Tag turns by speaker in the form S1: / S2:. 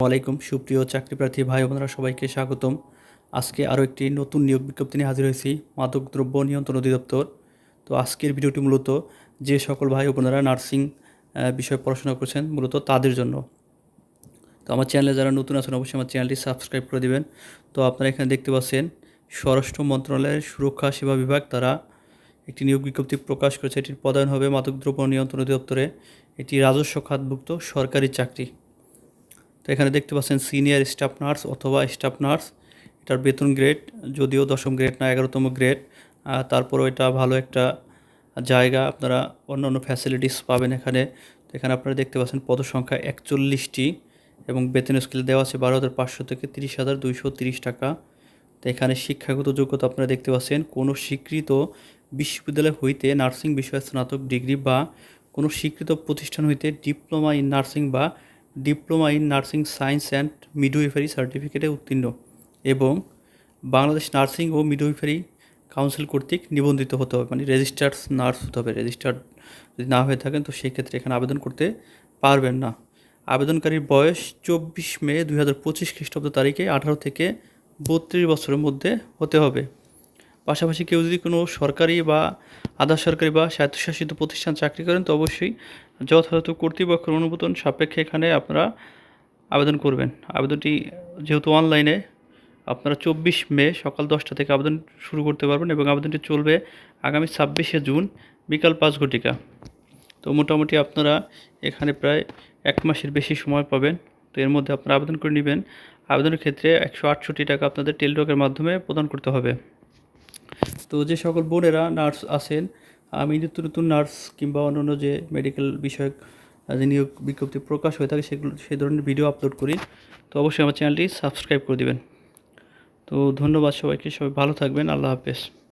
S1: ওয়ালাইকুম, সুপ্রিয় চাকরি প্রার্থী ভাই বোনেরা সবাইকে স্বাগতম। আজকে আরও একটি নতুন নিয়োগ বিজ্ঞপ্তি নিয়ে হাজির হয়েছি মাদকদ্রব্য নিয়ন্ত্রণ অধিদপ্তর। তো আজকের ভিডিওটি মূলত যে সকল ভাই বোনেরা নার্সিং বিষয়ে পড়াশোনা করছেন, মূলত তাদের জন্য। তো আমার চ্যানেলে যারা নতুন আছেন, অবশ্যই আমার চ্যানেলটি সাবস্ক্রাইব করে দিবেন। তো আপনারা এখানে দেখতে পাচ্ছেন, স্বরাষ্ট্র মন্ত্রণালয়ের সুরক্ষা সেবা বিভাগ, তারা একটি নিয়োগ বিজ্ঞপ্তি প্রকাশ করেছে। এটির পদায়ন হবে মাদকদ্রব্য নিয়ন্ত্রণ অধিদপ্তরে এটি রাজস্ব খাতভুক্ত সরকারি চাকরি। তো এখানে দেখতে পাচ্ছেন সিনিয়র স্টাফ নার্স অথবা স্টাফ নার্স এটার বেতন গ্রেড যদিও দশম গ্রেড না, এগারোতম গ্রেড তারপরেও এটা ভালো একটা জায়গা, আপনারা অন্য অন্য ফ্যাসিলিটিস পাবেন এখানে। তো এখানে আপনারা দেখতে পাচ্ছেন পদসংখ্যা একচল্লিশটি এবং বেতন স্কেল দেওয়া আছে বারো হাজার পাঁচশো থেকে তিরিশ হাজার দুইশো তিরিশ টাকা। তো এখানে শিক্ষাগত যোগ্যতা আপনারা দেখতে পাচ্ছেন, কোনো স্বীকৃত বিশ্ববিদ্যালয় হইতে নার্সিং বিষয়ে স্নাতক ডিগ্রি বা কোনো স্বীকৃত প্রতিষ্ঠান হইতে ডিপ্লোমা ইন নার্সিং বা diploma in nursing science and midwifery সার্টিফিকেটে উত্তীর্ণ এবং বাংলাদেশ নার্সিং ও মিডওয়াইফারি কাউন্সিল কর্তৃক নিবন্ধিত হতে হবে। মানে রেজিস্টার্ড নার্স হতে হবে। রেজিস্টার্ড যদি না হয়ে থাকেন তো সেই ক্ষেত্রে এখানে আবেদন করতে পারবেন না। আবেদনকারীর বয়স চব্বিশ মে দুই হাজার পঁচিশ খ্রিস্টাব্দ তারিখে আঠারো থেকে বত্রিশ বছরের মধ্যে হতে হবে। পাশাপাশি কেউ যদি কোনো সরকারি বা আধা সরকারি বা স্বায়ত্তশাসিত প্রতিষ্ঠান চাকরি করেন, তো অবশ্যই যথাযথ কর্তৃপক্ষের অনুমোদন সাপেক্ষে এখানে আপনারা আবেদন করবেন। আবেদনটি যেহেতু অনলাইনে, আপনারা চব্বিশ মে সকাল দশটা থেকে আবেদন শুরু করতে পারবেন এবং আবেদনটি চলবে আগামী ছাব্বিশে জুন বিকাল পাঁচ ঘটিকা। তো মোটামুটি আপনারা এখানে প্রায় এক মাসের বেশি সময় পাবেন। তো এর মধ্যে আপনারা আবেদন করে নেবেন। আবেদনের ক্ষেত্রে একশো আটষট্টি টাকা আপনাদের টেলিটকের মাধ্যমে প্রদান করতে হবে। তো যে সকল বোনেরা নার্স আছেন, আমি নিত্য নতুন নার্স কিংবা অন্যান্য যে মেডিকেল বিষয়ক যে নিয়োগ বিজ্ঞপ্তি প্রকাশ হয়ে থাকে সেগুলো সেই ধরনের ভিডিও আপলোড করি। তো অবশ্যই আমার চ্যানেলটি সাবস্ক্রাইব করে দিবেন। তো ধন্যবাদ সবাইকে, সবাই ভালো থাকবেন, আল্লাহ হাফেজ।